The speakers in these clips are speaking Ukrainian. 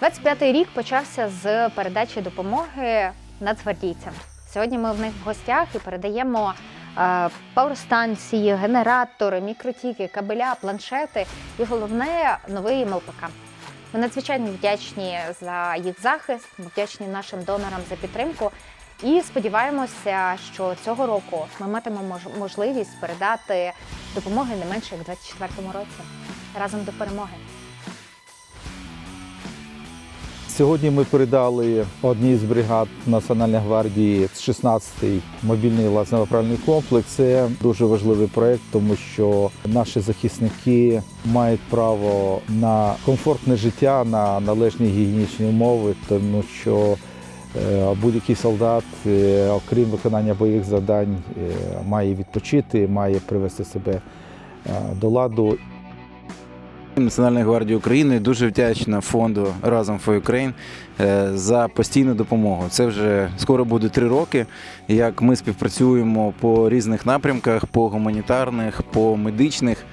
25-й рік почався з передачі допомоги нацгвардійцям. Сьогодні ми в них в гостях і передаємо е, пауерстанції, генератори, мікротіки, кабеля, планшети і головне новий МЛПК. Ми надзвичайно вдячні за їх захист, ми вдячні нашим донорам за підтримку. І сподіваємося, що цього року ми матимемо можливість передати допомоги не менше як у 2024 році. Разом до перемоги. Сьогодні ми передали одній з бригад Національної гвардії 16-й мобільний лазнево-правильний комплекс. Це дуже важливий проект, тому що наші захисники мають право на комфортне життя, на належні гігієнічні умови, тому що е, будь-який солдат, е, окрім виконання бойових завдань, е, має відпочити, має привести себе до ладу. Національної гвардії України дуже вдячна фонду Разом for Ukraine е, за постійну допомогу. Це вже скоро буде три роки, як ми співпрацюємо по різних напрямках, по гуманітарних, по медичних,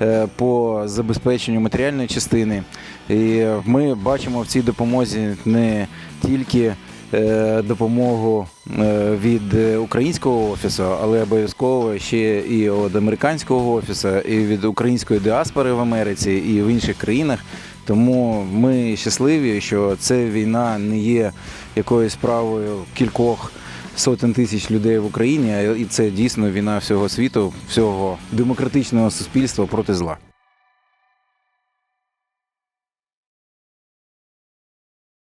е, по забезпеченню матеріальної частини. І ми бачимо в цій допомозі не тільки допомогу е, від е, українського офісу, але обов'язково ще і від американського офісу, і від української діаспори в Америці і в інших країнах. Тому ми щасливі, що ця війна не є якоюсь справою кількох сотень тисяч людей в Україні, і це дійсно війна всього світу, всього демократичного суспільства проти зла.